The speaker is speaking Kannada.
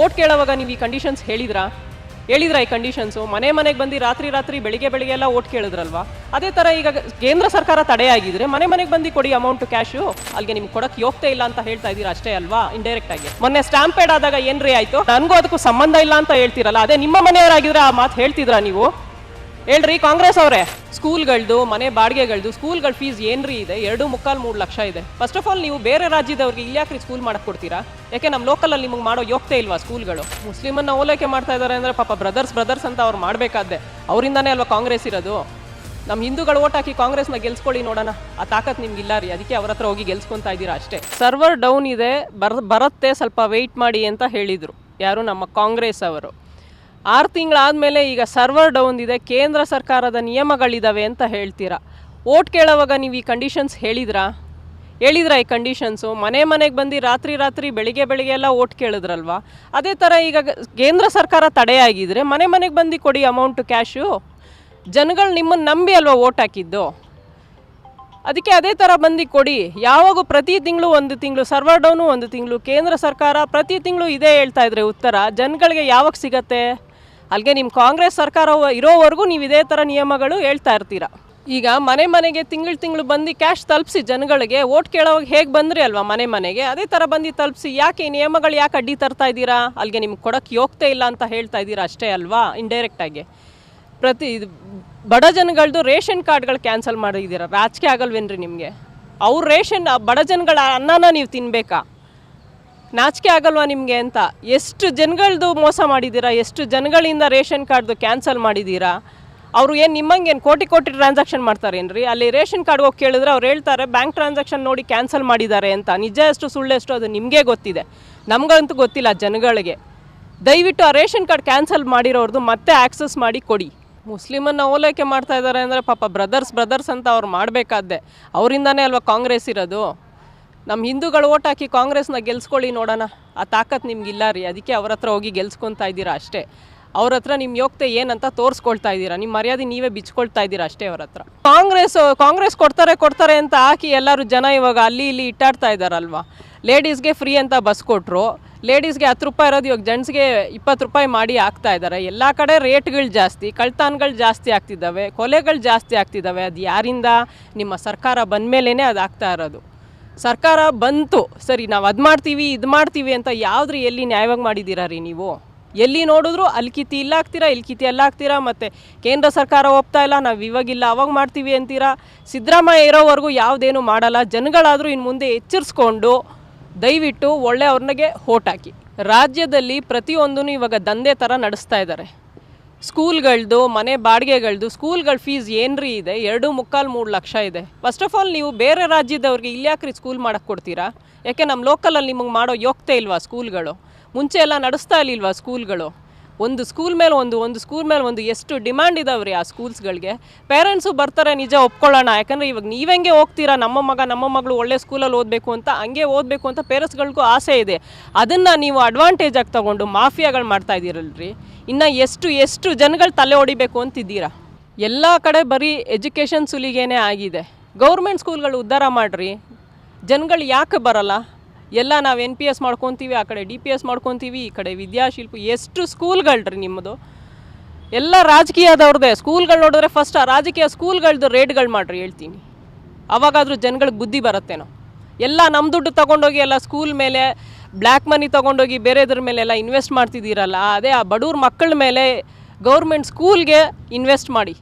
ಓಟ್ ಕೇಳೋವಾಗ ನೀವು ಈ ಕಂಡೀಷನ್ಸ್ ಹೇಳಿದ್ರಾ? ಹೇಳಿದ್ರಾ ಈ ಕಂಡೀಷನ್ಸು ಮನೆ ಮನೆಗೆ ಬಂದು ರಾತ್ರಿ ರಾತ್ರಿ ಬೆಳಿಗ್ಗೆ ಬೆಳಿಗ್ಗೆ ಎಲ್ಲ ಓಟ್ ಕೇಳಿದ್ರಲ್ವಾ? ಅದೇ ಥರ ಈಗ ಕೇಂದ್ರ ಸರ್ಕಾರ ತಡೆಯಾಗಿದ್ರೆ ಮನೆ ಮನೆಗೆ ಬಂದು ಕೊಡಿ ಅಮೌಂಟ್ ಕ್ಯಾಶು ಅಲ್ಲಿಗೆ ನಿಮ್ಗೆ ಕೊಡಕ್ಕೆ ಯೋಗ್ಯತೆ ಇಲ್ಲ ಅಂತ ಹೇಳ್ತಾ ಇದ್ದೀರಾ ಅಷ್ಟೇ ಅಲ್ವಾ ಇಂಡೈರೆಕ್ಟ್ ಆಗಿ? ಮೊನ್ನೆ ಸ್ಟ್ಯಾಂಪೇಡ್ ಆದಾಗ ಏನ್ರಿ ಆಯ್ತು? ನನಗೂ ಅದಕ್ಕೂ ಸಂಬಂಧ ಇಲ್ಲ ಅಂತ ಹೇಳ್ತೀರಲ್ಲ, ಅದೇ ನಿಮ್ಮ ಮನೆಯವರಾಗಿದ್ರೆ ಆ ಮಾತು ಹೇಳ್ತಿದ್ರಾ ನೀವು? ಹೇಳ್ರಿ, ಕಾಂಗ್ರೆಸ್ ಅವರೇ. ಸ್ಕೂಲ್ಗಳ್ದು, ಮನೆ ಬಾಡಿಗೆಗಳ್ದು, ಸ್ಕೂಲ್ಗಳ ಫೀಸ್ ಏನ್ರಿ ಇದೆ? ಎರಡು ಮುಕ್ಕಾಲು ಮೂರು ಲಕ್ಷ ಇದೆ. ಫಸ್ಟ್ ಆಫ್ ಆಲ್ ನೀವು ಬೇರೆ ರಾಜ್ಯದವ್ರಿಗೆ ಇಲ್ಲಿ ಯಾಕ್ರಿ ಸ್ಕೂಲ್ ಮಾಡಕ್ ಕೊಡ್ತೀರಾ? ಯಾಕೆ ನಮ್ಮ ಲೋಕಲಲ್ಲಿ ನಿಮಗೆ ಮಾಡೋ ಯೋಗ್ಯತೆ ಇಲ್ವಾ ಸ್ಕೂಲ್ಗಳು ಮುಸ್ಲಿಮನ್ನ ಓಲೈಕೆ ಮಾಡ್ತಾ ಇದ್ದಾರೆ ಅಂದ್ರೆ ಪಾಪ ಬ್ರದರ್ಸ್ ಬ್ರದರ್ಸ್ ಅಂತ ಅವ್ರು ಮಾಡಬೇಕಾದ್ದೆ ಅವರಿಂದಾನೇ ಅಲ್ವಾ ಕಾಂಗ್ರೆಸ್ ಇರೋದು? ನಮ್ಮ ಹಿಂದೂಗಳು ಓಟ್ ಹಾಕಿ ಕಾಂಗ್ರೆಸ್ನ ಗೆಲ್ಸ್ಕೊಳ್ಳಿ ನೋಡೋಣ. ಆ ತಾಕತ್ ನಿಮ್ಗೆ ಇಲ್ಲ ರೀ. ಅದಕ್ಕೆ ಅವ್ರ ಹತ್ರ ಹೋಗಿ ಗೆಲ್ಸ್ಕೊತಾ ಇದ್ದೀರಾ ಅಷ್ಟೇ. ಸರ್ವರ್ ಡೌನ್ ಇದೆ. ಬರ್, ಬರುತ್ತೆ ಸ್ವಲ್ಪ ವೆಯ್ಟ್ ಮಾಡಿ ಅಂತ ಹೇಳಿದರು. ಯಾರು? ನಮ್ಮ ಕಾಂಗ್ರೆಸ್ ಅವರು. ಆರು ತಿಂಗಳಾದಮೇಲೆ ಈಗ ಸರ್ವರ್ ಡೌನ್ ಇದೆ, ಕೇಂದ್ರ ಸರ್ಕಾರದ ನಿಯಮಗಳಿದ್ದಾವೆ ಅಂತ ಹೇಳ್ತೀರಾ? ಓಟ್ ಕೇಳೋವಾಗ ನೀವು ಈ ಕಂಡೀಷನ್ಸ್ ಹೇಳಿದ್ರಾ? ಹೇಳಿದ್ರಾ ಈ ಕಂಡೀಷನ್ಸು ಮನೆ ಮನೆಗೆ ಬಂದು ರಾತ್ರಿ ರಾತ್ರಿ ಬೆಳಿಗ್ಗೆ ಬೆಳಿಗ್ಗೆ ಎಲ್ಲ ಓಟ್ ಕೇಳಿದ್ರಲ್ವಾ? ಅದೇ ಥರ ಈಗ ಕೇಂದ್ರ ಸರ್ಕಾರ ತಡೆಯಾಗಿದ್ರೆ ಮನೆ ಮನೆಗೆ ಬಂದು ಕೊಡಿ ಅಮೌಂಟು ಕ್ಯಾಶು ಜನಗಳು ನಿಮ್ಮನ್ನು ನಂಬಿ ಅಲ್ವಾ ಓಟ್ ಹಾಕಿದ್ದು? ಅದಕ್ಕೆ ಅದೇ ಥರ ಬಂದು ಕೊಡಿ. ಯಾವಾಗ ಪ್ರತಿ ತಿಂಗಳು ಒಂದು ತಿಂಗಳು, ಸರ್ವರ್ ಡೌನು ಒಂದು ತಿಂಗಳು, ಕೇಂದ್ರ ಸರ್ಕಾರ ಪ್ರತಿ ತಿಂಗಳು ಇದೇ ಹೇಳ್ತಾ ಇದ್ರೆ ಉತ್ತರ. ಜನಗಳಿಗೆ ಯಾವಾಗ ಸಿಗತ್ತೆ? ಅಲ್ಲಿಗೆ ನಿಮ್ಮ ಕಾಂಗ್ರೆಸ್ ಸರ್ಕಾರ ಇರೋವರೆಗೂ ನೀವು ಇದೇ ಥರ ನಿಯಮಗಳು ಹೇಳ್ತಾ ಇರ್ತೀರಾ? ಈಗ ಮನೆ ಮನೆಗೆ ತಿಂಗಳು ತಿಂಗಳು ಬಂದು ಕ್ಯಾಶ್ ತಲುಪಿಸಿ ಜನಗಳಿಗೆ ಓಟ್ ಕೇಳೋವಾಗ ಹೇಗೆ ಬಂದ್ರಿ ಅಲ್ವಾ ಮನೆ ಮನೆಗೆ? ಅದೇ ಥರ ಬಂದು ತಲುಪಿಸಿ ಯಾಕೆ ಈ ನಿಯಮಗಳು ಯಾಕೆ ಅಡ್ಡಿ ತರ್ತಾ ಇದ್ದೀರಾ? ಅಲ್ಲಿಗೆ ನಿಮ್ಗೆ ಕೊಡೋಕ್ಕೆ ಯೋಗ್ಯತೆ ಇಲ್ಲ ಅಂತ ಹೇಳ್ತಾ ಇದ್ದೀರಾ ಅಷ್ಟೇ ಅಲ್ವಾ ಇಂಡೈರೆಕ್ಟಾಗಿ ಪ್ರತಿ ಬಡ ಜನಗಳದ್ದು ರೇಷನ್ ಕಾರ್ಡ್ಗಳು ಕ್ಯಾನ್ಸಲ್ ಮಾಡಿದ್ದೀರಾ? ರಾಜಕೀಯ ಆಗಲ್ವೇನ್ರಿ ನಿಮಗೆ? ಅವ್ರ ರೇಷನ್ ಬಡ ಜನಗಳ ಅನ್ನನ ನೀವು ತಿನ್ಬೇಕಾ? ನಾಚಿಕೆ ಆಗಲ್ವಾ ನಿಮಗೆ ಅಂತ? ಎಷ್ಟು ಜನಗಳದ್ದು ಮೋಸ ಮಾಡಿದ್ದೀರಾ? ಎಷ್ಟು ಜನಗಳಿಂದ ರೇಷನ್ ಕಾರ್ಡ್ದು ಕ್ಯಾನ್ಸಲ್ ಮಾಡಿದ್ದೀರಾ? ಅವರು ಏನು ನಿಮ್ಮಂಗೇನು ಕೋಟಿ ಕೋಟಿ ಟ್ರಾನ್ಸಾಕ್ಷನ್ ಮಾಡ್ತಾರೇನ್ರಿ? ಅಲ್ಲಿ ರೇಷನ್ ಕಾರ್ಡ್ ಹೋಗಿ ಕೇಳಿದ್ರೆ ಅವ್ರು ಹೇಳ್ತಾರೆ, ಬ್ಯಾಂಕ್ ಟ್ರಾನ್ಸಾಕ್ಷನ್ ನೋಡಿ ಕ್ಯಾನ್ಸಲ್ ಮಾಡಿದ್ದಾರೆ ಅಂತ. ನಿಜ ಎಷ್ಟು ಸುಳ್ಳು ಎಷ್ಟು ಅದು ನಿಮಗೆ ಗೊತ್ತಿದೆ. ನಮಗಂತೂ ಗೊತ್ತಿಲ್ಲ ಜನಗಳಿಗೆ. ದಯವಿಟ್ಟು ಆ ರೇಷನ್ ಕಾರ್ಡ್ ಕ್ಯಾನ್ಸಲ್ ಮಾಡಿರೋರ್ದು ಮತ್ತೆ ಆಕ್ಸೆಸ್ ಮಾಡಿ ಕೊಡಿ. ಮುಸ್ಲಿಮನ್ನ ಓಲೈಕೆ ಮಾಡ್ತಾ ಇದ್ದಾರೆ ಅಂದರೆ ಪಾಪ ಬ್ರದರ್ಸ್ ಬ್ರದರ್ಸ್ ಅಂತ ಅವ್ರು ಮಾಡಬೇಕಾದ್ದೆ ಅವರಿಂದನೇ ಅಲ್ವಾ ಕಾಂಗ್ರೆಸ್ ಇರೋದು? ನಮ್ಮ ಹಿಂದೂಗಳು ಓಟ್ ಹಾಕಿ ಕಾಂಗ್ರೆಸ್ನ ಗೆಲ್ಸ್ಕೊಳ್ಳಿ ನೋಡೋಣ. ಆ ತಾಕತ್ ನಿಮ್ಗಿಲ್ಲ ರೀ. ಅದಕ್ಕೆ ಅವ್ರ ಹತ್ರ ಹೋಗಿ ಗೆಲ್ಸ್ಕೊತಾ ಇದ್ದೀರಾ ಅಷ್ಟೇ. ಅವ್ರ ಹತ್ರ ನಿಮ್ಮ ಯೋಗ್ಯತೆ ಏನಂತ ತೋರಿಸ್ಕೊಳ್ತಾ ಇದ್ದೀರಾ? ನಿಮ್ಮ ಮರ್ಯಾದೆ ನೀವೇ ಬಿಚ್ಕೊಳ್ತಾ ಇದ್ದೀರಾ ಅಷ್ಟೇ ಅವ್ರ ಹತ್ರ. ಕಾಂಗ್ರೆಸ್ ಕಾಂಗ್ರೆಸ್ ಕೊಡ್ತಾರೆ ಕೊಡ್ತಾರೆ ಅಂತ ಹಾಕಿ ಎಲ್ಲರೂ ಜನ ಇವಾಗ ಅಲ್ಲಿ ಇಲ್ಲಿ ಇಟ್ಟಾಡ್ತಾ ಇದ್ದಾರಲ್ವಾ? ಲೇಡೀಸ್ಗೆ ಫ್ರೀ ಅಂತ ಬಸ್ ಕೊಟ್ಟರು ಲೇಡೀಸ್ಗೆ ಹತ್ತು ರೂಪಾಯಿ ಇರೋದು, ಇವಾಗ ಜೆಂಟ್ಸ್ಗೆ ಇಪ್ಪತ್ತು ರೂಪಾಯಿ ಮಾಡಿ ಹಾಕ್ತಾ ಇದ್ದಾರೆ. ಎಲ್ಲ ಕಡೆ ರೇಟ್ಗಳು ಜಾಸ್ತಿ, ಕಳ್ತಾನ್ಗಳು ಜಾಸ್ತಿ ಆಗ್ತಿದ್ದಾವೆ, ಕೊಲೆಗಳು ಜಾಸ್ತಿ ಆಗ್ತಿದ್ದಾವೆ. ಅದು ಯಾರಿಂದ? ನಿಮ್ಮ ಸರ್ಕಾರ ಬಂದ ಮೇಲೇ ಅದು ಆಗ್ತಾ ಇರೋದು. ಸರ್ಕಾರ ಬಂತು, ಸರಿ, ನಾವು ಅದು ಮಾಡ್ತೀವಿ, ಇದು ಮಾಡ್ತೀವಿ ಅಂತ ಯಾವ್ದ್ರಿ ಎಲ್ಲಿ ನ್ಯಾಯವಾಗಿ ಮಾಡಿದ್ದೀರಾ ರೀ ನೀವು? ಎಲ್ಲಿ ನೋಡಿದ್ರು ಅಲ್ಲಿ ಕಿತಿ ಇಲ್ಲ ಹಾಕ್ತೀರಾ ಇಲ್ಲಿ ಕಿತಿ ಎಲ್ಲ ಹಾಕ್ತೀರಾ ಮತ್ತು ಕೇಂದ್ರ ಸರ್ಕಾರ ಒಪ್ತಾ ಇಲ್ಲ, ನಾವು ಇವಾಗಿಲ್ಲ ಅವಾಗ ಮಾಡ್ತೀವಿ ಅಂತೀರಾ? ಸಿದ್ದರಾಮಯ್ಯ ಇರೋವರೆಗೂ ಯಾವುದೇನು ಮಾಡಲ್ಲ, ಜನಗಳಾದರೂ ಇನ್ನು ಮುಂದೆ ಎಚ್ಚರಿಸ್ಕೊಂಡು ದಯವಿಟ್ಟು ಒಳ್ಳೆ ಅವ್ರನಿಗೆ ಓಟ್ ಹಾಕಿ. ರಾಜ್ಯದಲ್ಲಿ ಪ್ರತಿಯೊಂದೂ ಇವಾಗ ದಂಧೆ ಥರ ನಡೆಸ್ತಾ ಇದ್ದಾರೆ ಸ್ಕೂಲ್ಗಳದ್ದು ಮನೆ ಬಾಡಿಗೆಗಳದ್ದು ಸ್ಕೂಲ್ಗಳ ಫೀಸ್ ಏನ್ರಿ ಇದೆ? ಎರಡು ಮುಕ್ಕಾಲು ಮೂರು ಲಕ್ಷ ಇದೆ. ಫಸ್ಟ್ ಆಫ್ ಆಲ್ ನೀವು ಬೇರೆ ರಾಜ್ಯದವ್ರಿಗೆ ಇಲ್ಲಿ ಯಾಕ್ರಿ ಸ್ಕೂಲ್ ಮಾಡಕ್ಕೆ ಕೊಡ್ತೀರಾ? ಯಾಕೆ ನಮ್ಮ ಲೋಕಲಲ್ಲಿ ನಿಮಗೆ ಮಾಡೋ ಯೋಗ್ಯತೆ ಇಲ್ವಾ ಸ್ಕೂಲ್ಗಳು? ಮುಂಚೆ ಎಲ್ಲ ನಡೆಸ್ತಾ ಇರಲಿಲ್ವಾ ಸ್ಕೂಲ್ಗಳು? ಒಂದು ಸ್ಕೂಲ್ ಮೇಲೆ ಒಂದು ಒಂದು ಸ್ಕೂಲ್ ಮೇಲೆ ಒಂದು ಎಷ್ಟು ಡಿಮ್ಯಾಂಡ್ ಇದಾವ್ರಿ ಆ ಸ್ಕೂಲ್ಸ್ಗಳಿಗೆ ಪೇರೆಂಟ್ಸು ಬರ್ತಾರೆ, ನಿಜ ಒಪ್ಕೊಳ್ಳೋಣ. ಯಾಕಂದರೆ ಇವಾಗ ನೀವೆಂಗೆ ಹೋಗ್ತೀರಾ? ನಮ್ಮ ಮಗ, ನಮ್ಮ ಮಗಳು ಒಳ್ಳೆ ಸ್ಕೂಲಲ್ಲಿ ಓದಬೇಕು ಅಂತ, ಹಂಗೆ ಓದಬೇಕು ಅಂತ ಪೇರೆಂಟ್ಸ್ಗಳಿಗೂ ಆಸೆ ಇದೆ. ಅದನ್ನು ನೀವು ಅಡ್ವಾಂಟೇಜ್ ಆಗಿ ತಗೊಂಡು ಮಾಫಿಯಾಗಳು ಮಾಡ್ತಾ ಇದ್ದೀರಲ್ರಿ? ಇನ್ನು ಎಷ್ಟು ಎಷ್ಟು ಜನಗಳು ತಲೆ ಹೊಡಿಬೇಕು ಅಂತಿದ್ದೀರಾ? ಎಲ್ಲ ಕಡೆ ಬರೀ ಎಜುಕೇಷನ್ ಸುಲಿಗೇನೆ ಆಗಿದೆ. ಗೌರ್ಮೆಂಟ್ ಸ್ಕೂಲ್ಗಳು ಉದ್ಧಾರ ಮಾಡಿರಿ. ಜನಗಳು ಯಾಕೆ ಬರಲ್ಲ? ಎಲ್ಲ ನಾವು ಎನ್ ಪಿ ಎಸ್ ಮಾಡ್ಕೊತೀವಿ, ಆ ಕಡೆ ಡಿ ಪಿ ಎಸ್ ಮಾಡ್ಕೊತೀವಿ, ಈ ಕಡೆ ವಿದ್ಯಾಶಿಲ್ಪ, ಎಷ್ಟು ಸ್ಕೂಲ್ಗಳ್ರಿ ನಿಮ್ಮದು ಎಲ್ಲ ರಾಜಕೀಯದವ್ರದ್ದೇ ಸ್ಕೂಲ್ಗಳು ನೋಡಿದ್ರೆ ಫಸ್ಟ್ ಆ ರಾಜಕೀಯ ಸ್ಕೂಲ್ಗಳದ್ದು ರೇಟ್ಗಳು ಮಾಡಿರಿ ಹೇಳ್ತೀನಿ. ಅವಾಗಾದರೂ ಜನಗಳಿಗೆ ಬುದ್ಧಿ ಬರುತ್ತೇನೋ. ಎಲ್ಲ ನಮ್ಮ ದುಡ್ಡು ತಗೊಂಡೋಗಿ ಎಲ್ಲ ಸ್ಕೂಲ್ ಮೇಲೆ ಬ್ಲ್ಯಾಕ್ ಮನಿ ತೊಗೊಂಡೋಗಿ ಬೇರೆದ್ರ ಮೇಲೆ ಎಲ್ಲ ಇನ್ವೆಸ್ಟ್ ಮಾಡ್ತಿದ್ದೀರಲ್ಲ, ಅದೇ ಆ ಬಡವ್ರ ಮಕ್ಕಳ ಮೇಲೆ ಗೌರ್ಮೆಂಟ್ ಸ್ಕೂಲ್ಗೆ ಇನ್ವೆಸ್ಟ್ ಮಾಡಿ.